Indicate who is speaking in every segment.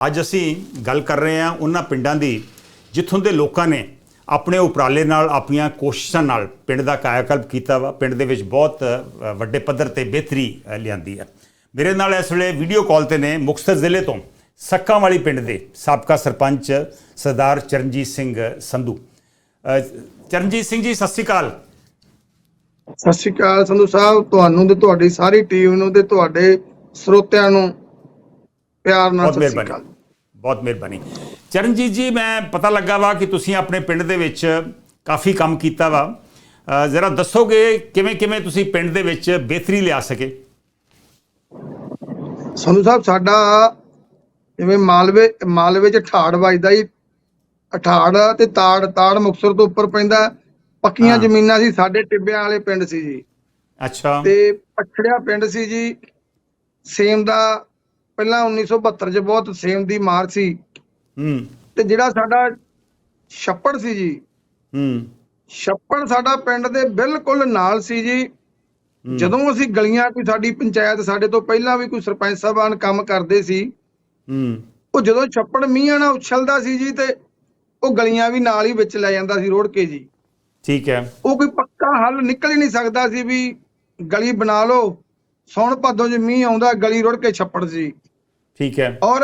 Speaker 1: ਅੱਜ ਅਸੀਂ ਗੱਲ ਕਰ ਰਹੇ ਹਾਂ ਉਹਨਾਂ ਪਿੰਡਾਂ ਦੀ ਜਿੱਥੋਂ ਦੇ ਲੋਕਾਂ ਨੇ ਆਪਣੇ ਉਪਰਾਲੇ ਨਾਲ ਆਪਣੀਆਂ ਕੋਸ਼ਿਸ਼ਾਂ ਨਾਲ ਪਿੰਡ ਦਾ ਕਾਇਆਕਲਪ ਕੀਤਾ ਵਾ ਪਿੰਡ ਦੇ ਵਿੱਚ ਬਹੁਤ ਵੱਡੇ ਪੱਧਰ ਤੇ ਬਿਹਤਰੀ ਲਿਆਂਦੀ ਹੈ। ਮੇਰੇ ਨਾਲ ਇਸ ਵੇਲੇ ਵੀਡੀਓ ਕਾਲ ਤੇ ਨੇ ਮੁਕਤਸਰ ਜ਼ਿਲ੍ਹੇ ਤੋਂ ਸੱਕਾਂ ਵਾਲੀ ਪਿੰਡ ਦੇ ਸਾਬਕਾ ਸਰਪੰਚ ਸਰਦਾਰ ਚਰਨਜੀਤ ਸਿੰਘ ਸੰਧੂ। ਚਰਨਜੀਤ ਸਿੰਘ ਜੀ ਸਤਿ ਸ਼੍ਰੀ ਅਕਾਲ।
Speaker 2: ਸਤਿ ਸ਼੍ਰੀ ਅਕਾਲ ਸੰਧੂ ਸਾਹਿਬ ਤੁਹਾਨੂੰ ਤੇ ਤੁਹਾਡੀ ਸਾਰੀ ਟੀਮ ਨੂੰ ਤੇ ਤੁਹਾਡੇ ਸਰੋਤਿਆਂ ਨੂੰ ਪਿਆਰ ਨਾਲ ਸਤਿ ਸ਼੍ਰੀ ਅਕਾਲ।
Speaker 1: ਬਹੁਤ ਮਿਹਰਬਾਨੀ। ਚਰਨਜੀਤ ਜੀ ਮੈਂ ਪਤਾ ਲੱਗਾ ਵਾ ਕਿ ਤੁਸੀਂ ਆਪਣੇ ਪਿੰਡ ਦੇ ਵਿੱਚ ਕਾਫੀ ਕੰਮ ਕੀਤਾ ਵਾ। ਜ਼ਰਾ ਦੱਸੋਗੇ ਕਿਵੇਂ ਕਿਵੇਂ ਤੁਸੀਂ ਪਿੰਡ ਦੇ ਵਿੱਚ ਬਿਹਤਰੀ ਲਿਆ ਸਕੇ?
Speaker 2: ਸੰਧੂ ਸਾਹਿਬ ਸਾਡਾ ਜਿਵੇਂ ਮਾਲਵੇ ਮਾਲਵੇ ਚ ਠਾੜ ਵੱਜਦਾ ਜੀ। ਠਾੜ ਤੇ ਤਾੜ ਤਾੜ ਮੁਕਤਸਰ ਤੋਂ ਉੱਪਰ ਪੈਂਦਾ। ਪੱਕੀਆਂ
Speaker 1: ਹਾਂ।
Speaker 2: ਜ਼ਮੀਨਾਂ ਸੀ ਸਾਡੇ ਟਿੱਬਿਆਂ ਵਾਲੇ ਪਿੰਡ ਸੀ ਜੀ।
Speaker 1: ਅੱਛਾ।
Speaker 2: ਤੇ ਪਛੜਿਆ ਪਿੰਡ ਸੀ ਜੀ। ਸੇਮ ਦਾ ਪਹਿਲਾਂ 1972 ਚ ਬਹੁਤ ਸੇਮ ਦੀ ਮਾਰ ਸੀ।
Speaker 1: ਹੂੰ।
Speaker 2: ਤੇ ਜਿਹੜਾ ਸਾਡਾ ਛੱਪੜ ਸੀ ਜੀ
Speaker 1: ਹੂੰ।
Speaker 2: ਛੱਪੜ ਸਾਡਾ ਪਿੰਡ ਦੇ ਬਿਲਕੁਲ ਨਾਲ ਸੀ ਜੀ। ਜਦੋਂ ਅਸੀਂ ਗਲੀਆਂ ਕੋਈ ਸਾਡੀ ਪੰਚਾਇਤ ਸਾਡੇ ਤੋਂ ਪਹਿਲਾਂ ਵੀ ਕੋਈ ਸਰਪੰਚ ਸਾਹਿਬਾਨ ਕੰਮ ਕਰਦੇ ਸੀ
Speaker 1: ਹੂੰ।
Speaker 2: ਉਹ ਜਦੋਂ ਛੱਪੜ ਮੀਂਹਾਂ ਨਾਲ ਉਛਲਦਾ ਸੀ ਜੀ ਤੇ ਉਹ ਗਲੀਆਂ ਵੀ ਨਾਲ ਹੀ ਵਿੱਚ ਲੈ ਜਾਂਦਾ ਸੀ ਰੋੜ ਕੇ ਜੀ।
Speaker 1: ਠੀਕ ਹੈ।
Speaker 2: ਉਹ ਕੋਈ ਪੱਕਾ ਹੱਲ ਨਿਕਲ ਹੀ ਨਹੀਂ ਸਕਦਾ ਸੀ ਵੀ ਗਲੀ ਬਣਾ ਲਓ ਸੌਣ ਭਾਦੋਂ 'ਚ ਮੀਂਹ ਆਉਂਦਾ ਗਲੀ ਰੁੜ ਕੇ ਛੱਪੜ ਸੀ।
Speaker 1: ਠੀਕ ਹੈ।
Speaker 2: ਔਰ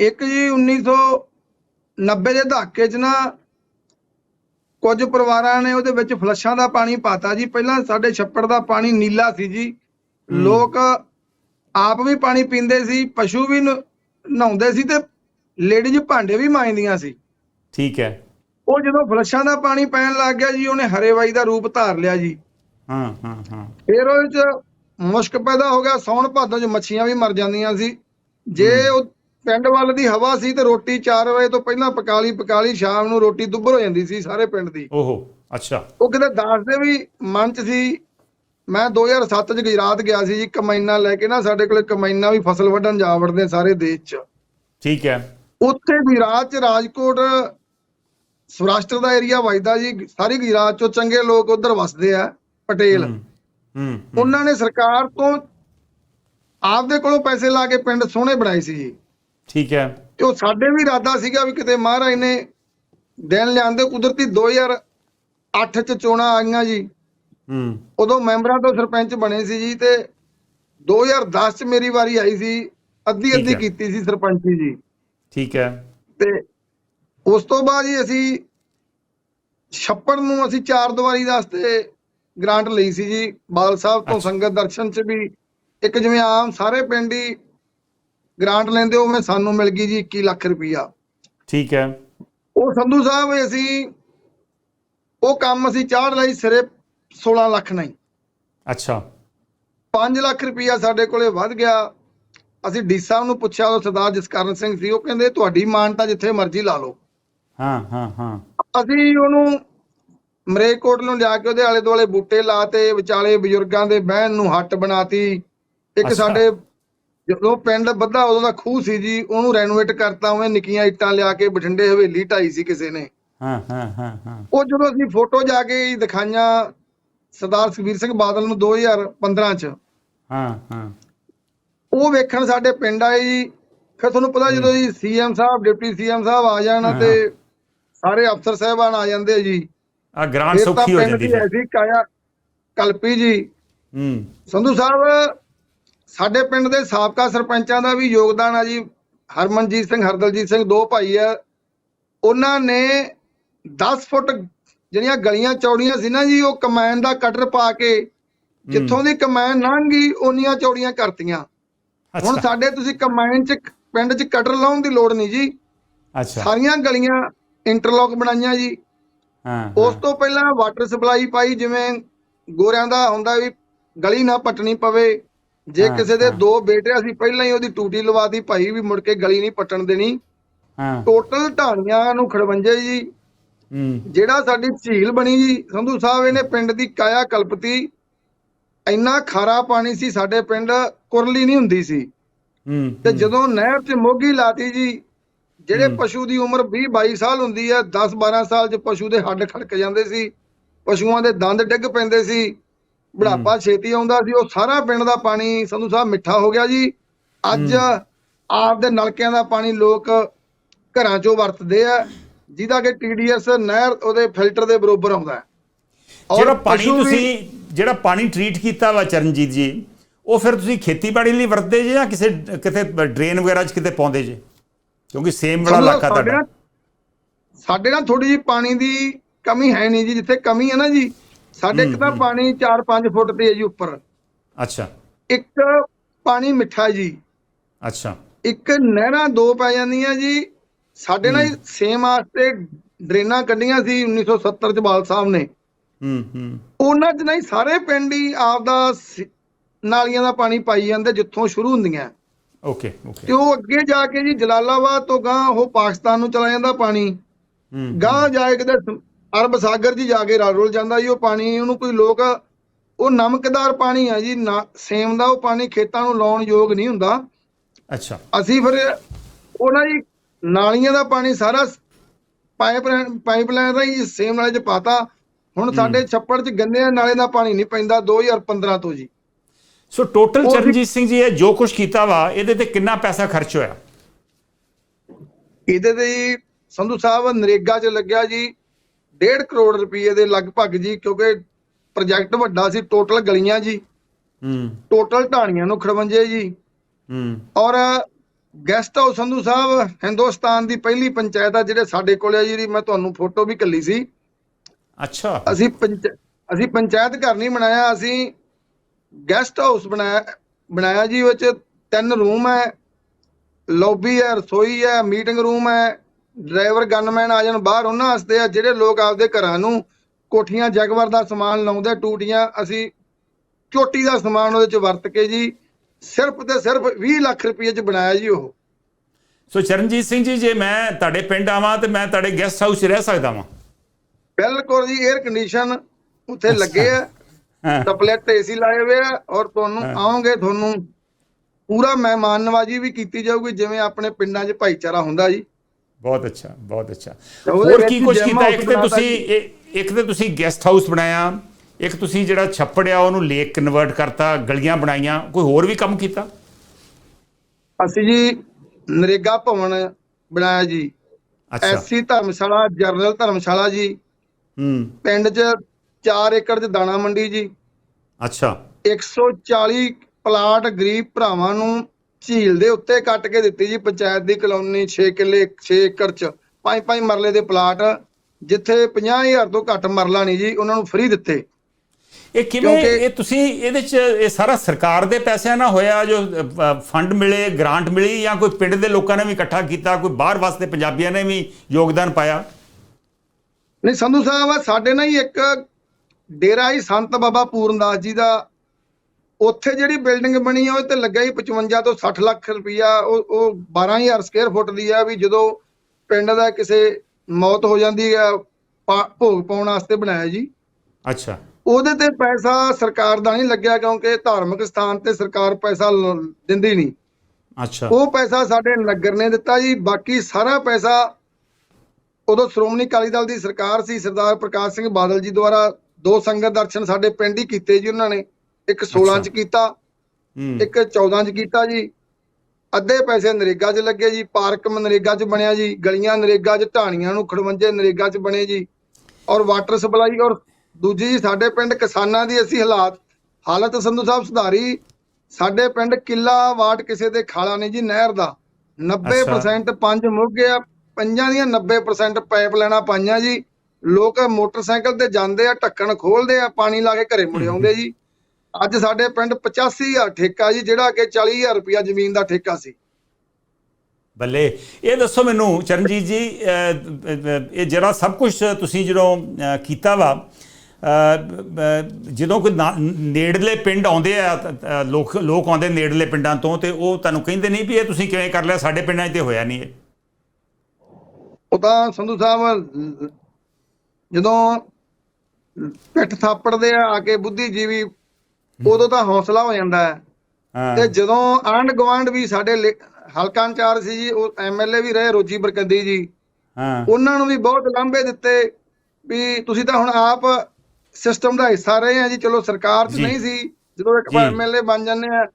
Speaker 2: ਇੱਕ ਜੀ 1990 ਦੇ ਦਹਾਕੇ 'ਚ ਨਾ ਕੁਝ ਪਰਿਵਾਰਾਂ ਨੇ ਉਹਦੇ ਵਿੱਚ ਫਲੱਸ਼ਾਂ ਦਾ ਪਾਣੀ ਪਾਤਾ ਜੀ। ਪਹਿਲਾਂ ਸਾਡੇ ਛੱਪੜ ਦਾ ਪਾਣੀ ਨੀਲਾ ਸੀ ਜੀ। ਲੋਕ ਆਪ ਵੀ ਪਾਣੀ ਪੀਂਦੇ ਸੀ ਪਸ਼ੂ ਵੀ ਨਹਾਉਂਦੇ ਸੀ ਤੇ ਲੇਡੀਜ਼ ਭਾਂਡੇ ਵੀ ਮਾਂਜਦੀਆਂ ਸੀ।
Speaker 1: ਠੀਕ ਹੈ।
Speaker 2: ਉਹ ਜਦੋਂ ਫਲੱਸ਼ਾਂ ਦਾ ਪਾਣੀ ਪੈਣ ਲੱਗ ਗਿਆ ਜੀ ਉਹਨੇ ਹਰੇਵਾਈ ਦਾ ਰੂਪ ਧਾਰ ਲਿਆ ਜੀ।
Speaker 1: ਹਾਂ ਹਾਂ ਹਾਂ।
Speaker 2: ਫਿਰ ਉਹਦੇ ਚ ਮੁਸ਼ਕ ਪੈਦਾ ਹੋ ਗਿਆ ਸੌਣ ਭਾਦੋਂ ਚ ਮੱਛੀਆਂ ਵੀ ਮਰ ਜਾਂਦੀਆਂ ਸੀ। ਜੇ ਉਹ ਪਿੰਡ ਵੱਲ ਦੀ ਹਵਾ ਸੀ ਤੇ ਰੋਟੀ 4 ਵਜੇ ਤੋਂ ਪਹਿਲਾਂ ਪਕਾ ਲਈ ਪਕਾ ਲਈ ਸ਼ਾਮ ਨੂੰ ਰੋਟੀ ਦੁੱਬਰ ਹੋ ਜਾਂਦੀ ਸੀ ਸਾਰੇ ਪਿੰਡ ਦੀ।
Speaker 1: ਓਹੋ ਅੱਛਾ।
Speaker 2: ਉਹ ਕਿਤੇ ਦਾਸ ਦੇ ਵੀ ਮਨ ਚ ਸੀ ਮੈਂ 2007 ਚ ਗੁਜਰਾਤ ਗਿਆ ਸੀ ਜੀ ਕਮਾਈਨਾ ਲੈ ਕੇ ਨਾ ਸਾਡੇ ਕੋਲੇ ਕਮਾਈਨਾ ਵੀ ਫਸਲ ਵੱਢਣ ਜਾ ਵੜਦੇ ਸਾਰੇ ਦੇਸ਼ ਚ।
Speaker 1: ਠੀਕ ਹੈ।
Speaker 2: ਉੱਥੇ ਗੁਜਰਾਤ ਚ ਰਾਜਕੋਟ ਸੌਰਾਸ਼ਟਰ ਦਾ ਏਰੀਆ ਵੱਜਦਾ ਜੀ ਸਾਰੀ ਗੁਜਰਾਤ ਚੋਂ ਚੰਗੇ ਲੋਕ ਉਧਰ ਵਸਦੇ ਆ ਪਟੇਲ। ਉਹਨਾਂ ਨੇ ਸਰਕਾਰ ਤੋਂ ਆਪਦੇ ਕੋਲੋਂ ਪੈਸੇ ਲਾ ਕੇ ਪਿੰਡ ਸੋਹਣੇ ਬਣਾਏ ਸੀ ਜੀ।
Speaker 1: ਠੀਕ ਹੈ।
Speaker 2: ਤੇ ਉਹ ਸਾਡੇ ਵੀ ਇਰਾਦਾ ਸੀਗਾ ਵੀ ਕਿਤੇ ਮਹਾਰਾਜ ਨੇ ਦਿਨ ਲਿਆਂਦੇ ਕੁਦਰਤੀ 2008 ਚ ਚੋਣਾਂ ਆਈਆਂ ਜੀ।
Speaker 1: ਹੂੰ।
Speaker 2: ਉਦੋਂ ਮੈਂਬਰਾਂ ਤੋਂ ਸਰਪੰਚ ਬਣੇ ਸੀ ਜੀ ਤੇ 2010 ਚ ਮੇਰੀ ਵਾਰੀ ਆਈ ਸੀ ਅੱਧੀ ਅੱਧੀ। ਕੀਤੀ ਸੀ ਸਰਪੰਚੀ ਜੀ।
Speaker 1: ਠੀਕ ਹੈ।
Speaker 2: ਤੇ ਉਸ ਤੋਂ ਬਾਅਦ ਜੀ ਅਸੀਂ ਛੱਪੜ ਨੂੰ ਅਸੀਂ ਚਾਰ ਦੀਵਾਰੀ ਵਾਸਤੇ ਗ੍ਰਾਂਟ ਲਈ ਸੀ ਜੀ ਬਾਲ ਸਾਹਿਬ ਤੋਂ। ਸੰਗਤ ਦਰਸ਼ਨ ਚ ਵੀ ਇੱਕ ਜਿਵੇਂ ਆਮ ਸਾਰੇ ਪਿੰਡ ਹੀ ਗ੍ਰਾਂਟ ਲੈਂਦੇ ਉਵੇਂ ਸਾਨੂੰ ਮਿਲ ਗਈ ਜੀ 21 ਲੱਖ ਰੁਪਈਆ।
Speaker 1: ਠੀਕ ਹੈ।
Speaker 2: ਉਹ ਸੰਧੂ ਸਾਹਿਬ ਅਸੀਂ ਉਹ ਕੰਮ ਅਸੀਂ ਚਾੜ ਲਈ ਸਿਰੇ 16 ਲੱਖ ਨਹੀਂ।
Speaker 1: ਅੱਛਾ।
Speaker 2: 5 ਲੱਖ ਰੁਪਈਆ ਸਾਡੇ ਕੋਲੇ ਵੱਧ ਗਿਆ। ਅਸੀਂ ਡੀ ਸਾਹਿਬ ਨੂੰ ਪੁੱਛਿਆ ਉਹ ਸਰਦਾਰ ਜਸਕਰਨ ਸਿੰਘ ਸੀ ਉਹ ਕਹਿੰਦੇ ਤੁਹਾਡੀ ਮਾਨਤਾ ਜਿੱਥੇ ਮਰਜ਼ੀ ਲਾ ਲਓ।
Speaker 1: ਹਾਂ ਹਾਂ ਹਾਂ।
Speaker 2: ਅਸੀਂ ਉਹਨੂੰ ਮਰੇਕੋਟ ਨੂੰ ਲਿਆ ਕੇ ਉਹਦੇ ਆਲੇ ਦੁਆਲੇ ਬੂਟੇ ਲਾਤੇ ਵਿਚਾਲੇ ਬਜ਼ੁਰਗਾਂ ਦੇ ਬਹਿਣ ਨੂੰ ਹੱਟ ਬਣਾਤੀ। ਇੱਕ। ਸਾਡੇ ਜਦੋਂ ਪਿੰਡ ਬੱਧਾ ਉਦੋਂ ਦਾ ਖੂਹ ਸੀ ਜੀ ਉਹਨੂੰ ਰੈਨੋਵੇਟ ਕਰਤਾ ਉਹਨੇ ਨਿੱਕੀਆਂ ਇੱਟਾਂ ਲਿਆ ਕੇ ਬਠਿੰਡੇ ਹਵੇਲੀ ਢਾਈ ਸੀ ਕਿਸੇ ਨੇ।
Speaker 1: ਹਾਂ ਹਾਂ ਹਾਂ
Speaker 2: ਉਹ ਜਦੋਂ ਅਸੀਂ ਫੋਟੋ ਜਾ ਕੇ ਦਿਖਾਈਆਂ ਸਰਦਾਰ ਸੁਖਬੀਰ ਸਿੰਘ ਬਾਦਲ ਨੂੰ 2015 ਚ।
Speaker 1: ਹਾਂ ਹਾਂ।
Speaker 2: ਉਹ ਵੇਖਣ ਸਾਡੇ ਪਿੰਡ ਆਏ ਜੀ ਫਿਰ ਤੁਹਾਨੂੰ ਪਤਾ ਜਦੋਂ ਜੀ ਸੀਐਮ ਸਾਹਿਬ ਡਿਪਟੀ ਸੀਐਮ ਸਾਹਿਬ ਆ ਜਾਣ। ਤੇ ਸਾਰੇ ਅਫਸਰ ਸਾਹਿਬਾਨ ਆ ਜਾਂਦੇ ਜੀ।
Speaker 1: ਆ ਗ੍ਰਾਂਟ ਸੌਖੀ ਹੋ ਜਾਂਦੀ ਫਿਰ।
Speaker 2: ਐਸੀ ਕਾਇਆ ਕਲਪੀ ਜੀ।
Speaker 1: ਹੂੰ।
Speaker 2: ਸੰਧੂ ਸਾਹਿਬ ਸਾਡੇ ਪਿੰਡ ਦੇ ਸਾਬਕਾ ਸਰਪੰਚਾਂ ਦਾ ਵੀ ਯੋਗਦਾਨ ਆ ਜੀ। ਹਰਮਨਜੀਤ ਸਿੰਘ ਹਰਦਲਜੀਤ ਸਿੰਘ ਦੋ ਭਾਈ ਆ। ਉਹਨਾਂ ਨੇ 10 ਫੁੱਟ ਜਿਹੜੀਆਂ ਗਲੀਆਂ ਚੌੜੀਆਂ ਸੀ ਨਾ ਜੀ ਉਹ ਕਮੈਨ ਦਾ ਕਟਰ ਪਾ ਕੇ ਜਿੱਥੋਂ ਦੀ ਕਮੈਨ ਲੰਘ ਉਹਨੀਆਂ ਚੌੜੀਆਂ ਕਰਤੀਆਂ। ਹੁਣ ਸਾਡੇ ਤੁਸੀਂ ਕਮੈਨ ਚ ਪਿੰਡ ਚ ਕਟਰ ਲਾਉਣ ਦੀ ਲੋੜ ਨਹੀਂ ਜੀ।
Speaker 1: ਅੱਛਾ।
Speaker 2: ਸਾਰੀਆਂ ਗਲੀਆਂ ਇੰਟਰਲੌਕ ਬਣਾਈਆਂ ਜੀ।
Speaker 1: ਹਾਂ
Speaker 2: ਉਸ ਤੋਂ ਪਹਿਲਾਂ ਵਾਟਰ ਸਪਲਾਈ ਪਾਈ ਜਿਵੇਂ ਗੋਰਿਆਂ ਦਾ ਹੁੰਦਾ ਵੀ ਗਲੀ ਨਾ ਪਟਣੀ ਪਵੇ। ਜੇ ਕਿਸੇ ਦੇ। ਦੋ ਬੇਟੇ ਅਸੀਂ ਪਹਿਲਾਂ ਹੀ ਉਹਦੀ ਟੂਟੀ ਲਵਾਤੀ ਭਾਈ ਵੀ ਮੁੜ ਕੇ ਗਲੀ ਨਹੀਂ ਪਟਣ ਦੇਣੀ।
Speaker 1: ਹਾਂ।
Speaker 2: ਟੋਟਲ ਢਾਣੀਆਂ ਨੂੰ ਖੜਵੰਜੇ ਜੀ।
Speaker 1: ਹੂੰ।
Speaker 2: ਜਿਹੜਾ ਸਾਡੀ ਝੀਲ ਬਣੀ ਜੀ ਸੰਧੂ ਸਾਹਿਬ ਇਹਨੇ ਪਿੰਡ ਦੀ ਕਾਇਆ ਕਲਪਤੀ ਇੰਨਾ ਖਾਰਾ ਪਾਣੀ ਸੀ ਸਾਡੇ ਪਿੰਡ ਕੁਰਲੀ ਨਹੀਂ ਹੁੰਦੀ ਸੀ।
Speaker 1: ਹੂੰ
Speaker 2: ਤੇ ਜਦੋਂ ਨਹਿਰ 'ਚ ਮੋਗੀ ਲਾਤੀ ਜੀ ਜਿਹੜੇ। ਪਸ਼ੂ ਦੀ ਉਮਰ 20 22 ਸਾਲ ਹੁੰਦੀ ਹੈ 10 12 ਸਾਲ 'ਚ ਪਸ਼ੂ ਦੇ ਹੱਡ ਖੜਕ ਜਾਂਦੇ ਸੀ ਪਸ਼ੂਆਂ ਦੇ ਦੰਦ ਡਿੱਗ ਪੈਂਦੇ ਸੀ ਬੁਢਾਪਾ ਛੇਤੀ ਆਉਂਦਾ ਸੀ ਉਹ ਸਾਰਾ ਪਿੰਡ ਦਾ ਪਾਣੀ ਸੰਧੂ ਸਾਹਿਬ ਮਿੱਠਾ ਹੋ ਗਿਆ ਜੀ। ਅੱਜ ਆਪਦੇ ਨਲਕਿਆਂ ਦਾ ਪਾਣੀ ਲੋਕ ਘਰਾਂ 'ਚੋਂ ਵਰਤਦੇ ਆ ਜਿਹਦਾ ਕਿ ਟੀਡੀਐਸ ਨਹਿਰ ਉਹਦੇ ਫਿਲਟਰ ਦੇ ਬਰੋਬਰ ਆਉਂਦਾ ਹੈ। ਔਰ
Speaker 1: ਜਿਹੜਾ ਪਾਣੀ ਤੁਸੀਂ ਜਿਹੜਾ ਪਾਣੀ ਟ੍ਰੀਟ ਕੀਤਾ ਵਾ ਚਰਨਜੀਤ ਜੀ ਉਹ ਫਿਰ ਤੁਸੀਂ ਖੇਤੀਬਾੜੀ ਲਈ ਵਰਤਦੇ ਜੇ ਜਾਂ ਕਿਸੇ ਕਿਤੇ ਡਰੇਨ ਵਗੈਰਾ 'ਚ ਕਿਤੇ ਪਾਉਂਦੇ ਜੇ? ਕਿਉਂਕਿ ਸੇਮ ਵਾਲਾ ਇਲਾਕਾ ਤੁਹਾਡਾ।
Speaker 2: ਸਾਡੇ ਨਾਲ ਥੋੜੀ ਜਿਹੀ ਪਾਣੀ ਦੀ ਕਮੀ ਹੈ ਨਹੀਂ ਜੀ ਜਿੱਥੇ ਕਮੀ ਹੈ ਨਾ ਜੀ। ਸਾਡੇ ਇੱਕ ਤਾਂ ਪਾਣੀ 4-5 ਫੁੱਟ ਤੇ ਹੈ ਜੀ ਉੱਪਰ।
Speaker 1: ਅੱਛਾ।
Speaker 2: ਇੱਕ ਪਾਣੀ ਮਿੱਠਾ ਜੀ।
Speaker 1: ਅੱਛਾ।
Speaker 2: ਇੱਕ ਨਹਿਰਾਂ ਦੋ ਪੈ ਜਾਂਦੀਆਂ ਜੀ। ਸਾਡੇ ਨਾਲ ਸੇਮ ਆਸਤੇ ਡਰੇਨਾਂ ਕੱਢੀਆਂ ਸੀ 1970 ਚ ਬਾਲ ਸਾਹਿਬ ਨੇ।
Speaker 1: ਹੂੰ ਹੂੰ।
Speaker 2: ਉਹਨਾਂ ਚ ਨਹੀਂ ਸਾਰੇ ਪਿੰਡ ਹੀ ਆਪਦਾ ਸ- ਨਾਲੀਆਂ ਦਾ ਪਾਣੀ ਪਾਈ ਜਾਂਦੇ ਜਿੱਥੋਂ ਸ਼ੁਰੂ ਹੁੰਦੀਆਂ।
Speaker 1: ਓਕੇ ਓਕੇ
Speaker 2: ਤੇ ਉਹ ਅੱਗੇ ਜਾ ਕੇ ਜੀ ਜਲਾਲਾਬਾਦ ਤੋਂ ਗਾਂ ਉਹ ਪਾਕਿਸਤਾਨ ਨੂੰ ਚਲਾ ਜਾਂਦਾ ਪਾਣੀ। ਗਾਂ ਜਾਏ ਕਿਤੇ ਸ- ਅਰਬ ਸਾਗਰ ਹੀ ਜਾ ਕੇ ਰਲ ਰੁਲ ਜਾਂਦਾ ਜੀ ਉਹ ਪਾਣੀ ਉਹਨੂੰ ਕੋਈ ਲੋਕ ਉਹ ਨਮਕਦਾਰ ਪਾਣੀ ਆ ਜੀ ਸੇਮ ਦਾ ਉਹ ਪਾਣੀ ਖੇਤਾਂ ਨੂੰ ਲਾਉਣ ਯੋਗ ਨਹੀਂ ਹੁੰਦਾ।
Speaker 1: ਅੱਛਾ।
Speaker 2: ਅਸੀਂ ਫਿਰ ਉਹਨਾਂ ਦੀ ਨਾਲੀਆਂ ਦਾ ਪਾਣੀ ਸਾਰਾ ਪਾਈਪ ਪਾਈਪਲਾਈਨ ਰਾਹੀਂ ਸੇਮ ਨਾਲੇ 'ਚ ਪਾਤਾ। ਹੁਣ ਸਾਡੇ ਛੱਪੜ 'ਚ ਗੰਦੇ ਨਾਲੇ ਦਾ ਪਾਣੀ ਨਹੀਂ ਪੈਂਦਾ 2015 ਤੋਂ ਜੀ।
Speaker 1: ਸੋ ਟੋਟਲ ਚਰਨਜੀਤ ਸਿੰਘ ਜੀ ਇਹ ਜੋ ਕੁਝ ਕੀਤਾ ਵਾ ਇਹਦੇ ਤੇ ਕਿੰਨਾ ਪੈਸਾ ਖਰਚ ਹੋਇਆ
Speaker 2: ਇਹਦੇ ਤੇ ਸੰਧੂ ਸਾਹਿਬ ਨਰੇਗਾ 'ਚ ਲੱਗਿਆ ਜੀ 1.5 ਕਰੋੜ ਰੁਪਏ ਦੇ ਲਗਭਗ ਜੀ ਕਿਉਂਕਿ ਪ੍ਰੋਜੈਕਟ ਵੱਡਾ ਸੀ ਟੋਟਲ ਗਲੀਆਂ ਜੀ
Speaker 1: ਹੂੰ
Speaker 2: ਟੋਟਲ ਢਾਣੀਆਂ ਨੂੰ ਖੜਵੰਜੇ ਜੀ
Speaker 1: ਹੂੰ
Speaker 2: ਔਰ ਗੈਸਟ ਹਾਊਸ ਸੰਧੂ ਸਾਹਿਬ ਹਿੰਦੁਸਤਾਨ ਦੀ ਪਹਿਲੀ ਪੰਚਾਇਤ ਆ ਜਿਹੜੇ ਸਾਡੇ ਕੋਲ ਆ ਜਿਹੜੀ ਮੈਂ ਤੁਹਾਨੂੰ ਫੋਟੋ ਵੀ ਕੱਲੀ ਸੀ
Speaker 1: ਅੱਛਾ
Speaker 2: ਅਸੀਂ ਪੰਚ ਅਸੀਂ ਪੰਚਾਇਤ ਘਰ ਨਹੀਂ ਬਣਾਇਆ ਅਸੀਂ ਗੈਸਟ ਹਾਊਸ ਬਣਾਇਆ ਬਣਾਇਆ ਜੀ ਵਿੱਚ ਤਿੰਨ ਰੂਮ ਹੈ। ਲੌਬੀ ਹੈ ਰਸੋਈ ਹੈ ਮੀਟਿੰਗ ਰੂਮ ਹੈ। ਡਰਾਈਵਰ ਗਨਮੈਨ ਆ ਜਾਣ ਬਾਹਰ ਉਹਨਾਂ ਵਾਸਤੇ ਆ ਜਿਹੜੇ ਲੋਕ ਆਪਦੇ ਘਰਾਂ ਨੂੰ ਕੋਠੀਆਂ ਜਗਵਰ ਦਾ ਸਮਾਨ ਲਾਉਂਦੇ ਟੂਟੀਆਂ ਅਸੀਂ ਚੋਟੀ ਦਾ ਸਮਾਨ ਉਹਦੇ ਚ ਵਰਤ ਕੇ ਜੀ ਸਿਰਫ ਤੇ ਸਿਰਫ 20 ਲੱਖ ਰੁਪਏ ਚ ਬਣਾਇਆ ਜੀ ਉਹ।
Speaker 1: ਸੋ ਚਰਨਜੀਤ ਸਿੰਘ ਜੀ ਜੇ ਮੈਂ ਤੁਹਾਡੇ ਪਿੰਡ ਆਵਾਂ ਤੇ ਮੈਂ ਤੁਹਾਡੇ ਗੈਸਟ ਹਾਊਸ 'ਚ ਰਹਿ ਸਕਦਾ ਵਾਂ?
Speaker 2: ਬਿਲਕੁਲ ਜੀ 에ਅਰ ਕੰਡੀਸ਼ਨ ਉੱਥੇ ਲੱਗੇ ਆ।
Speaker 1: ਹਾਂ।
Speaker 2: ਟਪਲੇਟ ਏਸੀ ਲਾਏ ਹੋਏ ਆ ਔਰ ਤੁਹਾਨੂੰ ਆਓਗੇ ਤੁਹਾਨੂੰ ਪੂਰਾ ਮਹਿਮਾਨ ਨਵਾਜੀ ਵੀ ਕੀਤੀ ਜਾਊਗੀ ਜਿਵੇਂ ਆਪਣੇ ਪਿੰਡਾਂ 'ਚ ਭਾਈਚਾਰਾ ਹੁੰਦਾ ਜੀ।
Speaker 1: ਬਹੁਤ ਅੱਛਾ ਬਹੁਤ ਅੱਛਾ।
Speaker 2: ਤੇ
Speaker 1: ਹੋਰ ਕੀ ਕੁਝ ਕੀਤਾ? ਇੱਕ ਤੇ ਤੁਸੀਂ ਇੱਕ ਤੇ ਤੁਸੀਂ ਗੈਸਟ ਹਾਊਸ ਬਣਾਇਆ ਇੱਕ ਤੁਸੀਂ ਜਿਹੜਾ ਛੱਪੜ ਆ ਉਹਨੂੰ ਲੇਕ ਕਨਵਰਟ ਕਰਤਾ ਗਲੀਆਂ ਬਣਾਈਆਂ ਕੋਈ ਹੋਰ ਵੀ ਕੰਮ ਕੀਤਾ?
Speaker 2: ਅਸੀਂ ਜੀ ਨਰੇਗਾ ਭਵਨ ਬਣਾਇਆ ਜੀ।
Speaker 1: ਅੱਛਾ।
Speaker 2: ਐਸਸੀ ਧਰਮਸ਼ਾਲਾ ਜਰਨਲ ਧਰਮਸ਼ਾਲਾ ਜੀ।
Speaker 1: ਹੂੰ।
Speaker 2: ਪਿੰਡ 'ਚ 4 ਏਕੜ 'ਚ ਦਾਣਾ ਮੰਡੀ ਜੀ।
Speaker 1: ਅੱਛਾ।
Speaker 2: 140 ਪਲਾਟ ਗਰੀਬ ਭਰਾਵਾਂ ਨੂੰ ਝੀਲ ਦੇ ਉੱਤੇ ਕੱਟ ਕੇ ਦਿੱਤੀ ਜੀ ਪੰਚਾਇਤ ਦੀ ਕਲੋਨੀ 6 ਕਿੱਲੇ 6 ਏਕੜ 'ਚ। ਪੰਜ ਪੰਜ ਮਰਲੇ ਦੇ ਪਲਾਟ ਜਿੱਥੇ 50000 ਤੋਂ ਘੱਟ ਮਰਲਾ ਨਹੀਂ ਜੀ ਉਹਨਾਂ ਨੂੰ ਫ੍ਰੀ ਦਿੱਤੇ।
Speaker 1: ਇਹ ਕਿਵੇਂ ਇਹ ਤੁਸੀਂ ਇਹਦੇ ਚ ਇਹ ਸਾਰਾ ਸਰਕਾਰ ਦੇ ਪੈਸਿਆਂ ਨਾਲ ਹੋਇਆ ਜੋ ਫੰਡ ਮਿਲੇ ਗ੍ਰਾਂਟ ਮਿਲੀ ਜਾਂ ਕੋਈ ਪਿੰਡ ਦੇ ਲੋਕਾਂ ਨੇ ਵੀ ਇਕੱਠਾ ਕੀਤਾ ਕੋਈ ਬਾਹਰ ਵਾਸਤੇ ਪੰਜਾਬੀਆਂ ਨੇ ਵੀ ਯੋਗਦਾਨ ਪਾਇਆ?
Speaker 2: ਨਹੀਂ ਸੰਧੂ ਸਾਹਿਬ ਸਾਡੇ ਨਾਲ ਹੀ ਇੱਕ ਡੇਰਾ ਹੀ ਸੰਤ ਬਾਬਾ ਪੂਰਨਦਾਸ ਜੀ ਦਾ। ਉੱਥੇ ਜਿਹੜੀ ਬਿਲਡਿੰਗ ਬਣੀ ਆ ਉਹ ਤੇ ਲੱਗਾ ਹੀ 55 ਤੋਂ 60 ਲੱਖ ਰੁਪਈਆ। ਉਹ ਉਹ 12000 ਸਕੁਅਰ ਫੁੱਟ ਦੀ ਆ ਵੀ ਜਦੋਂ ਪਿੰਡ ਦਾ ਕਿਸੇ ਮੌਤ ਹੋ ਜਾਂਦੀ ਆ ਪਾ- ਭੋਗ ਪਾਉਣ ਵਾਸਤੇ ਬਣਾਇਆ ਜੀ।
Speaker 1: ਅੱਛਾ।
Speaker 2: ਉਹਦੇ ਤੇ ਪੈਸਾ ਸਰਕਾਰ ਦਾ ਨਹੀਂ ਲੱਗਿਆ ਕਿਉਂਕਿ ਧਾਰਮਿਕ ਸਥਾਨ ਤੇ ਸਰਕਾਰ ਪੈਸਾ ਦਿੰਦੀ ਨਹੀਂ।
Speaker 1: ਅੱਛਾ।
Speaker 2: ਉਹ ਪੈਸਾ ਸਾਡੇ ਨਗਰ ਨੇ ਦਿੱਤਾ ਜੀ ਬਾਕੀ ਸਾਰਾ ਪੈਸਾ ਉਦੋਂ ਸ਼੍ਰੋਮਣੀ ਅਕਾਲੀ ਦਲ ਦੀ ਸਰਕਾਰ ਸੀ ਸਰਦਾਰ ਪ੍ਰਕਾਸ਼ ਸਿੰਘ ਬਾਦਲ ਜੀ ਦੁਆਰਾ ਦੋ ਸੰਗਤ ਦਰਸ਼ਨ ਸਾਡੇ ਪਿੰਡ ਹੀ ਕੀਤੇ ਜੀ ਉਹਨਾਂ ਨੇ। ਇੱਕ 16 ਚ ਕੀਤਾ ਇੱਕ 14 ਚ ਕੀਤਾ ਜੀ। ਅੱਧੇ ਪੈਸੇ ਨਰੇਗਾ 'ਚ ਲੱਗੇ ਜੀ ਪਾਰਕ ਨਰੇਗਾ 'ਚ ਬਣਿਆ ਜੀ ਗਲੀਆਂ ਨਰੇਗਾ 'ਚ ਢਾਣੀਆਂ ਨੂੰ ਖੜਵੰਜੇ ਨਰੇਗਾ 'ਚ ਬਣੇ ਜੀ। ਔਰ ਵਾਟਰ ਸਪਲਾਈ ਔਰ ਦੂਜੀ ਜੀ ਸਾਡੇ ਪਿੰਡ ਕਿਸਾਨਾਂ ਦੀ ਅਸੀਂ ਹਾਲਾਤ ਹਾਲਤ ਸੰਧੂ ਸਾਹਿਬ ਸੁਧਾਰੀ। ਸਾਡੇ ਪਿੰਡ ਕਿੱਲਾ ਵਾਟ ਕਿਸੇ ਦੇ ਖਾਲਾ ਨਹੀਂ ਜੀ ਨਹਿਰ ਦਾ। 90% ਪੰਜ ਮੁੱਗੇ ਆ ਪੰਜਾਂ ਦੀਆਂ 90% ਪਾਈਪ ਲੈਣਾ ਪਾਈਆਂ ਜੀ। ਲੋਕ ਮੋਟਰਸਾਈਕਲ ਤੇ ਜਾਂਦੇ ਆ ਢੱਕਣ ਖੋਲਦੇ ਆ ਪਾਣੀ ਲਾ ਕੇ ਘਰੇ ਮੁੜ ਆਉਂਦੇ ਜੀ। ਅੱਜ ਸਾਡੇ ਪਿੰਡ 85000 ਠੇਕਾ ਜੀ ਜਿਹੜਾ ਕਿ 40000 ਰੁਪਇਆ ਜ਼ਮੀਨ ਦਾ ਠੇਕਾ ਸੀ।
Speaker 1: ਬੱਲੇ ਇਹ ਦੱਸੋ ਮੈਨੂੰ ਚਰਨਜੀਤ ਜੀ ਇਹ ਜਿਹੜਾ ਸਭ ਕੁਝ ਤੁਸੀਂ ਜਦੋਂ ਕੀਤਾ ਵਾ ਜਦੋਂ ਕੋਈ ਨੇੜਲੇ ਪਿੰਡ ਆਉਂਦੇ ਆ ਲੋਕ ਲੋਕ ਆਉਂਦੇ ਨੇੜਲੇ ਪਿੰਡਾਂ ਤੋਂ ਤੇ ਉਹ ਤੁਹਾਨੂੰ ਕਹਿੰਦੇ ਨਹੀਂ ਵੀ ਇਹ ਤੁਸੀਂ ਕਿਵੇਂ ਕਰ ਲਿਆ ਸਾਡੇ ਪਿੰਡਾਂ 'ਚ ਤੇ ਹੋਇਆ ਨਹੀਂ ਇਹ।
Speaker 2: ਉਹ ਤਾਂ ਸੰਧੂ ਸਾਹਿਬ ਜਦੋਂ ਪਿੱਠ ਥਾਪੜਦੇ ਆ ਆ ਕੇ ਬੁੱਧੀਜੀਵੀ ਉਦੋਂ ਤਾਂ ਹੌਸਲਾ ਹੋ ਜਾਂਦਾ ਹੈ। ਤੇ ਜਦੋਂ ਆਂਢ ਗਵਾਂਢ ਵੀ ਸਾਡੇ ਹਲਕਾ ਇੰਚਾਰਜ ਸੀ ਜੀ ਉਹ ਐਮਐਲਏ ਵੀ ਰਹੇ ਰੋਜੀ ਬਰਕੰਦੀ ਜੀ।
Speaker 1: ਹਾਂ।
Speaker 2: ਉਹਨਾਂ ਨੂੰ ਵੀ ਬਹੁਤ ਲਾਂਭੇ ਦਿੱਤੇ ਵੀ ਤੁਸੀਂ ਤਾਂ ਹੁਣ ਆਪ ਸਿਸਟਮ ਦਾ ਹਿੱਸਾ ਰਹੇ ਆ ਜੀ ਚਲੋ ਸਰਕਾਰ 'ਚ। ਨਹੀਂ ਸੀ ਜਦੋਂ ਇੱਕ ਵਾਰ। ਐਮਐਲਏ ਬਣ ਜਾਂਦੇ ਆ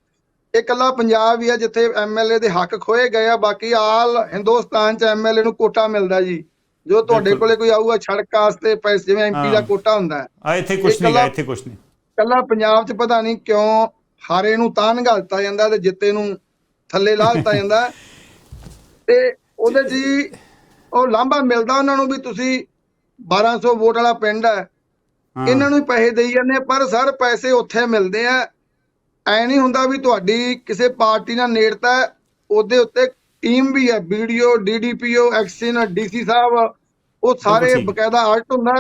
Speaker 2: ਇਹ ਕੱਲਾ ਪੰਜਾਬ ਹੀ ਆ ਜਿੱਥੇ ਐਮਐਲਏ ਦੇ ਹੱਕ ਖੋਏ ਗਏ ਆ ਬਾਕੀ ਆਲ ਹਿੰਦੁਸਤਾਨ ਚ ਐਮਐਲਏ ਨੂੰ ਕੋਟਾ ਮਿਲਦਾ ਜੀ। ਜੋ ਤੁਹਾਡੇ। ਕੋਲੇ ਕੋਈ ਆਊਗਾ ਸੜਕ ਵਾਸਤੇ ਪੈਸੇ ਜਿਵੇਂ ਐਮਪੀ ਦਾ। ਕੋਟਾ ਹੁੰਦਾ ਹੈ
Speaker 1: ਆ ਇੱਥੇ ਕੁਝ ਨਹੀਂ ਇੱਥੇ ਕੁਝ ਨਹੀਂ
Speaker 2: ਕੱਲਾ ਪੰਜਾਬ ਚ ਪਤਾ ਨਹੀਂ ਕਿਉਂ ਹਾਰੇ ਨੂੰ ਤਾਂ ਨਿਗਾਲਤਾ ਜਾਂਦਾ ਤੇ ਜਿੱਤੇ ਨੂੰ ਥੱਲੇ ਲਾ ਦਿੱਤਾ ਜਾਂਦਾ। ਤੇ ਉਹਦੇ ਜੀ ਉਹ ਲਾਂਭਾ ਮਿਲਦਾ ਉਹਨਾਂ ਨੂੰ ਵੀ ਤੁਸੀਂ 1200 ਵੋਟ ਵਾਲਾ ਪਿੰਡ ਹੈ। ਇਹਨਾਂ ਨੂੰ ਪੈਸੇ ਦੇਈ ਜਾਂਦੇ ਪਰ ਸਰ ਪੈਸੇ ਉੱਥੇ ਮਿਲਦੇ ਆ ਐ ਨਹੀਂ ਹੁੰਦਾ ਵੀ ਤੁਹਾਡੀ ਕਿਸੇ ਪਾਰਟੀ ਨਾਲ ਨੇੜਤਾ ਉਹਦੇ ਉੱਤੇ ਟੀਮ ਵੀ ਹੈ ਵੀਡੀਓ ਡੀਡੀਪੀਓ ਐਕਸ਼ਨ ਡੀਸੀ ਸਾਹਿਬ ਉਹ ਸਾਰੇ। ਬਕਾਇਦਾ ਆਲਟ ਹੁੰਦਾ।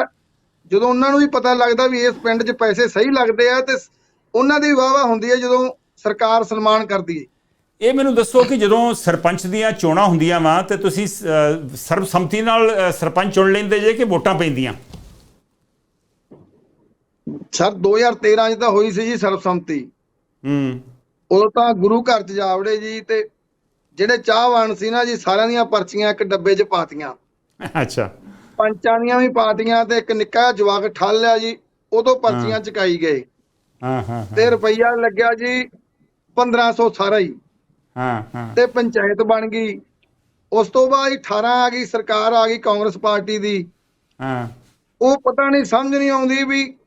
Speaker 2: ਜਦੋਂ ਉਹਨਾਂ ਨੂੰ ਵੀ ਪਤਾ ਲੱਗਦਾ ਵੀ ਇਸ ਪਿੰਡ 'ਚ ਪੈਸੇ ਸਹੀ ਲੱਗਦੇ ਆ ਤੇ ਉਹਨਾਂ ਦੀ ਵਾਵਾ ਹੁੰਦੀ ਹੈ ਜਦੋਂ ਸਰਕਾਰ ਸਨਮਾਨ ਕਰਦੀ ਹੈ
Speaker 1: ਇਹ ਮੈਨੂੰ ਦੱਸੋ ਕਿ ਜਦੋਂ ਸਰਪੰਚ ਦੀਆਂ ਚੋਣਾਂ ਹੁੰਦੀਆਂ ਵਾ ਤੇ ਤੁਸੀਂ ਸਰਬਸੰਮਤੀ ਨਾਲ ਸਰਪੰਚ ਚੁਣ ਲੈਂਦੇ ਜੇ ਕਿ ਵੋਟਾਂ ਪੈਂਦੀਆਂ
Speaker 2: ਸਰ 2013 'ਚ ਤਾਂ ਹੋਈ ਸੀ ਜੀ ਸਰਬਸੰਮਤੀ
Speaker 1: ਹੂੰ
Speaker 2: ਉਦੋਂ ਤਾਂ ਗੁਰੂ ਘਰ 'ਚ ਜਾਵੜੇ ਜੀ ਤੇ ਜਿਹੜੇ ਚਾਹਵਾਨ ਸੀ ਨਾ ਜੀ ਸਾਰਿਆਂ ਦੀਆਂ ਪਰਚੀਆਂ ਇੱਕ ਡੱਬੇ 'ਚ ਪਾਤੀਆਂ।
Speaker 1: ਅੱਛਾ।
Speaker 2: ਪੰਚਾਂ ਦੀਆਂ ਵੀ ਪਾਤੀਆਂ ਤੇ ਇੱਕ ਨਿੱਕਾ ਜਿਹਾ ਜਵਾਕ ਠੱਲ ਲਿਆ ਜੀ ਉਦੋਂ ਪਰਚੀਆਂ ਚਕਾਈ ਗਏ।
Speaker 1: ਹਾਂ ਹਾਂ ਹਾਂ,
Speaker 2: ਤੇ ਰੁਪਈਆ ਲੱਗਿਆ ਜੀ 1500 ਸਾਰਾ ਹੀ।
Speaker 1: ਹਾਂ ਹਾਂ।
Speaker 2: ਤੇ ਪੰਚਾਇਤ ਬਣ ਗਈ। ਉਸ ਤੋਂ ਬਾਅਦ 18 ਆ ਗਈ ਸਰਕਾਰ ਆ ਗਈ ਕਾਂਗਰਸ ਪਾਰਟੀ ਦੀ।
Speaker 1: ਹਾਂ।
Speaker 2: ਉਹ ਪਤਾ ਨਹੀਂ ਸਮਝ ਨਹੀਂ ਆਉਂਦੀ ਵੀ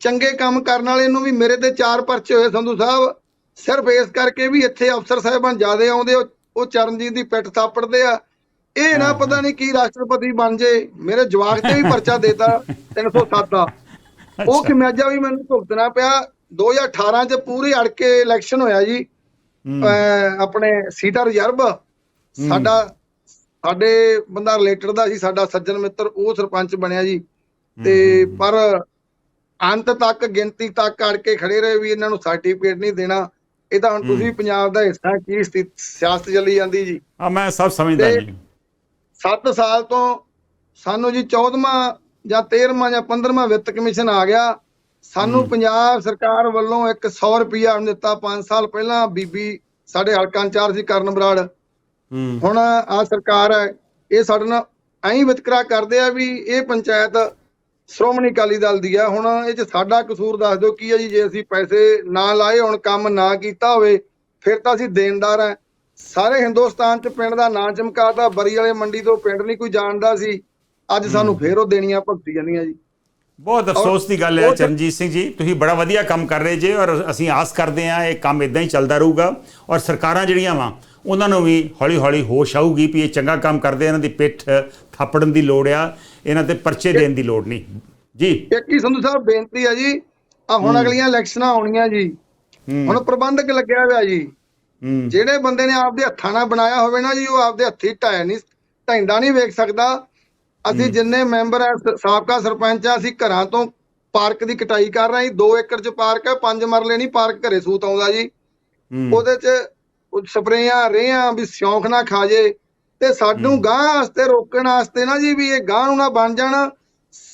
Speaker 2: ਚੰਗੇ ਕੰਮ ਕਰਨ ਵਾਲੇ ਨੂੰ ਵੀ ਮੇਰੇ ਤੇ ਚਾਰ ਪਰਚੇ ਹੋਏ ਸੰਧੂ ਸਾਹਿਬ। ਸਿਰਫ ਇਸ ਕਰਕੇ ਵੀ ਇੱਥੇ ਅਫਸਰ ਸਾਹਿਬਾਨ ਜਿਆਦੇ ਆਉਂਦੇ ਉਹ- ਉਹ ਚਰਨਜੀਤ ਦੀ ਪਿੱਠ ਥਾਪੜਦੇ ਆ। ਇਹ ਨਾ ਪਤਾ ਨਹੀਂ ਕੀ ਰਾਸ਼ਟਰਪਤੀ ਬਣ ਜੇ। ਮੇਰੇ ਜਵਾਕ ਤੇ ਵੀ ਪਰਚਾ ਦੇਤਾ 307 ਦਾ। ਉਹ
Speaker 1: ਅੱਛਾ।
Speaker 2: ਖਮਿਆਜਾ ਵੀ ਮੈਨੂੰ ਭੁਗਤਣਾ ਪਿਆ? 2018 ਚ ਪੂਰੇ ਅੜ ਕੇ ਇਲੈਕਸ਼ਨ ਹੋਇਆ ਜੀ। ਆਪਣੇ ਸੀਟਾ ਰਿਜ਼ਰਵ ਸਾਡਾ ਸਾਡੇ ਬੰਦਾ ਰਿਲੇਟਡ ਦਾ ਸੀ ਸਾਡਾ ਸੱਜਣ ਮਿੱਤਰ ਉਹ ਸਰਪੰਚ ਬਣਿਆ ਜੀ। ਤੇ ਪਰ ਅੰਤ ਤੱਕ ਗਿਣਤੀ ਤੱਕ ਅੜ ਕੇ ਖੜੇ ਰਹੇ ਵੀ ਇਹਨਾਂ ਨੂੰ ਸਰਟੀਫਿਕੇਟ ਨਹੀਂ ਦੇਣਾ। ਇਹ ਤਾਂ ਹੁਣ ਤੁਸੀਂ ਪੰਜਾਬ ਦਾ ਹਿੱਸਾ ਕੀ ਸਿਆਸਤ ਚੱਲੀ ਜਾਂਦੀ ਜੀ?
Speaker 1: ਆ ਮੈਂ ਸਭ ਸਮਝਦਾ ਜੀ।
Speaker 2: 7 ਸਾਲ ਤੋਂ ਸਾਨੂੰ ਜੀ 14ਵਾਂ ਜਾਂ 13ਵਾਂ ਜਾਂ 15ਵਾਂ ਵਿੱਤ ਕਮਿਸ਼ਨ ਆ ਗਿਆ। ਸਾਨੂੰ ਪੰਜਾਬ ਸਰਕਾਰ ਵੱਲੋਂ ਇੱਕ 100 ਰੁਪਿਆ ਦਿੱਤਾ। 5 ਸਾਲ ਪਹਿਲਾਂ ਬੀਬੀ ਸਾਡੇ ਹਲਕਾ ਇੰਚਾਰਜ ਸੀ ਕਰਨ ਬਰਾੜ। ਹੁਣ ਆ ਸਰਕਾਰ ਹੈ ਇਹ ਸਾਡੇ ਨਾਲ ਐਂ ਵਿਤਕਰਾ ਕਰਦੇ ਆ ਵੀ ਇਹ ਪੰਚਾਇਤ ਸ਼੍ਰੋਮਣੀ ਅਕਾਲੀ ਦਲ ਦੀ ਆ। ਹੁਣ ਇਹ ਚ ਸਾਡਾ ਕਸੂਰ ਦੱਸ ਦਿਓ ਕੀ ਆ ਜੀ? ਜੇ ਅਸੀਂ ਪੈਸੇ ਨਾ ਲਾਏ ਹੁਣ ਕੰਮ ਨਾ ਕੀਤਾ ਹੋਵੇ ਫਿਰ ਤਾਂ ਅਸੀਂ ਦੇਣਦਾਰ ਆ। ਸਾਰੇ ਹਿੰਦੁਸਤਾਨ ਚ ਪਿੰਡ ਦਾ ਨਾਂ ਚਮਕਾਤਾ। ਬਰੀ ਵਾਲੇ ਮੰਡੀ ਤੋਂ ਪਿੰਡ ਨਹੀਂ ਕੋਈ ਜਾਣਦਾ ਸੀ। ਅੱਜ ਸਾਨੂੰ ਫੇਰ ਉਹ ਦੇਣੀਆਂ ਭੁਗਤੀ ਜਾਂਦੀਆਂ ਜੀ।
Speaker 1: ਬਹੁਤ ਅਫਸੋਸ ਦੀ ਗੱਲ ਹੈ ਚਰਨਜੀਤ ਸਿੰਘ ਜੀ। ਤੁਸੀਂ ਬੜਾ ਵਧੀਆ ਕੰਮ ਕਰ ਰਹੇ ਜੇ ਔਰ ਅਸੀਂ ਆਸ ਕਰਦੇ ਹਾਂ ਇਹ ਕੰਮ ਇਦਾਂ ਹੀ ਚੱਲਦਾ ਰਹੂਗਾ। ਔਰ ਸਰਕਾਰਾਂ ਜਿਹੜੀਆਂ ਵਾ ਉਹਨਾਂ ਨੂੰ ਵੀ ਹੌਲੀ ਹੌਲੀ ਹੋਸ਼ ਆਊਗੀ ਵੀ ਇਹ ਚੰਗਾ ਕੰਮ ਕਰਦੇ ਇਹਨਾਂ ਦੀ ਪਿੱਠ ਥਾਪੜਨ ਦੀ ਲੋੜ ਆ ਇਹਨਾਂ ਤੇ ਪਰਚੇ ਦੇਣ ਦੀ ਲੋੜ ਨਹੀਂ। ਜੀ।
Speaker 2: ਇੱਕ ਹੀ ਸੰਧੂ ਸਾਹਿਬ ਬੇਨਤੀ ਹੈ ਜੀ ਆ ਹੁਣ ਅਗਲੀਆਂ ਇਲੈਕਸ਼ਨਾਂ ਆਉਣੀਆਂ ਜੀ। ਹੁਣ ਪ੍ਰਬੰਧਕ ਲੱਗਿਆ ਹੋਇਆ ਜੀ। ਜਿਹੜੇ ਬੰਦੇ ਨੇ ਆਪਦੇ ਹੱਥਾਂ ਨਾਲ ਬਣਾਇਆ ਹੋਵੇ ਨਾ ਜੀ ਉਹ ਆਪਦੇ ਹੱਥੀ ਢਾਇਆ ਨਹੀਂ ਢੈਂਦਾ ਨਹੀਂ ਵੇਖ ਸਕਦਾ। ਅਸੀਂ ਜਿੰਨੇ ਮੈਂਬਰ ਆ ਸਾਬਕਾ ਸਰਪੰਚ ਆ ਅਸੀਂ ਘਰਾਂ ਤੋਂ ਪਾਰਕ ਦੀ ਕਟਾਈ ਕਰ ਰਹੇ ਹਾਂ 2 ਏਕੜ ਚ ਪਾਰਕ ਹੈ 5 ਮਰਲੇ ਨਹੀਂ ਪਾਰਕ ਘਰੇ ਸੂਤ ਆਉਂਦਾ ਜੀ। ਉਹਦੇ ਚ ਸਪਰੇਆਂ ਰੇਹਾਂ ਵੀ ਸ਼ੌਂਕ ਨਾ ਖਾ ਜੇ ਤੇ ਸਾਨੂੰ ਗਾਂ ਵਾਸਤੇ ਰੋਕਣ ਵਾਸਤੇ ਨਾ ਜੀ ਵੀ ਇਹ ਗਾਂ ਨੂੰ ਨਾ ਬਣ ਜਾਣ।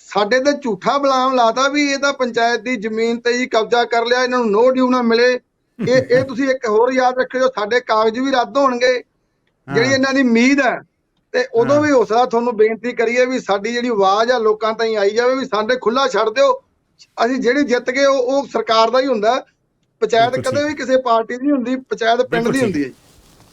Speaker 2: ਸਾਡੇ ਤੇ ਝੂਠਾ ਬਲਾਮ ਲਾਤਾ ਵੀ ਇਹ ਤਾਂ ਪੰਚਾਇਤ ਦੀ ਜ਼ਮੀਨ ਤੇ ਹੀ ਕਬਜ਼ਾ ਕਰ ਲਿਆ ਇਹਨਾਂ ਨੂੰ ਨੋ ਡਿਊ ਨਾ ਮਿਲੇ। ਇਹ ਇਹ ਤੁਸੀਂ ਇੱਕ ਹੋਰ ਯਾਦ ਰੱਖਿਓ ਸਾਡੇ ਕਾਗਜ਼ ਵੀ ਰੱਦ ਹੋਣਗੇ ਜਿਹੜੀ ਇਹਨਾਂ ਦੀ ਉਮੀਦ ਹੈ। ਤੇ ਉਦੋਂ ਵੀ ਹੌਸਲਾ ਤੁਹਾਨੂੰ ਬੇਨਤੀ ਕਰੀਏ ਵੀ ਸਾਡੀ ਜਿਹੜੀ ਆਵਾਜ਼ ਆ ਲੋਕਾਂ ਤਾਈਂ ਆਈ ਜਾਵੇ ਵੀ ਸਾਡੇ ਖੁੱਲਾ ਛੱਡ ਦਿਓ। ਅਸੀਂ ਜਿਹੜੀ ਜਿੱਤ ਗਏ ਉਹ ਉਹ ਸਰਕਾਰ ਦਾ ਹੀ ਹੁੰਦਾ। ਪੰਚਾਇਤ ਕਦੇ ਵੀ ਕਿਸੇ ਪਾਰਟੀ ਦੀ ਨਹੀਂ ਹੁੰਦੀ ਪੰਚਾਇਤ ਪਿੰਡ ਦੀ। ਹੁੰਦੀ ਹੈ।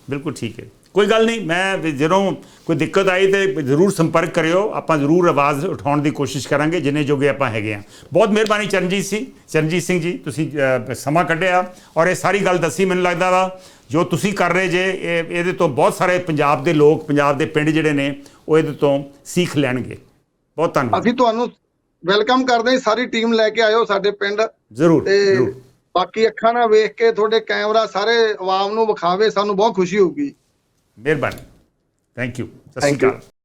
Speaker 1: ਬਿਲਕੁਲ ਠੀਕ ਹੈ। ਕੋਈ ਗੱਲ ਨਹੀਂ ਮੈਂ ਜਦੋਂ ਕੋਈ ਦਿੱਕਤ ਆਈ ਤੇ ਜ਼ਰੂਰ ਸੰਪਰਕ ਕਰਿਓ ਆਪਾਂ ਜ਼ਰੂਰ ਆਵਾਜ਼ ਉਠਾਉਣ ਦੀ ਕੋਸ਼ਿਸ਼ ਕਰਾਂਗੇ ਜਿੰਨੇ ਜੋਗੇ ਆਪਾਂ ਹੈਗੇ ਆ। ਬਹੁਤ ਮਿਹਰਬਾਨੀ ਚਰਨਜੀਤ ਸਿੰਘ ਚਰਨਜੀਤ ਸਿੰਘ ਜੀ ਤੁਸੀਂ ਸਮਾਂ ਕੱਢਿਆ ਔਰ ਇਹ ਸਾਰੀ ਗੱਲ ਦੱਸੀ ਮੈਨੂੰ ਲੱਗਦਾ ਵਾ ਜੋ ਤੁਸੀਂ ਕਰ ਰਹੇ ਜੇ ਇਹ ਇਹਦੇ ਤੋਂ ਬਹੁਤ ਸਾਰੇ ਪੰਜਾਬ ਦੇ ਲੋਕ ਪੰਜਾਬ ਦੇ ਪਿੰਡ ਜਿਹੜੇ ਨੇ ਉਹ ਇਹਦੇ ਤੋਂ ਸਿੱਖ ਲੈਣਗੇ। ਬਹੁਤ ਧੰਨਵਾਦ।
Speaker 2: ਅਸੀਂ ਤੁਹਾਨੂੰ ਵੈਲਕਮ ਕਰਦੇ ਹਾਂ ਸਾਰੀ ਟੀਮ ਲੈ ਕੇ ਆਇਓ ਸਾਡੇ ਪਿੰਡ।
Speaker 1: ਜ਼ਰੂਰ
Speaker 2: ਤੇ
Speaker 1: ਜ਼ਰੂਰ।
Speaker 2: ਬਾਕੀ ਅੱਖਾਂ ਨਾਲ ਵੇਖ ਕੇ ਤੁਹਾਡੇ ਕੈਮਰਾ ਸਾਰੇ ਆਵਾਮ ਨੂੰ ਵਿਖਾਵੇ ਸਾਨੂੰ ਬਹੁਤ ਖੁਸ਼ੀ ਹੋਊਗੀ।
Speaker 1: ਮਿਹਰਬਾਨੀ ਥੈਂਕ ਯੂ ਸਤਿ ਸ਼੍ਰੀ
Speaker 2: Thank you.
Speaker 1: ਅਕਾਲ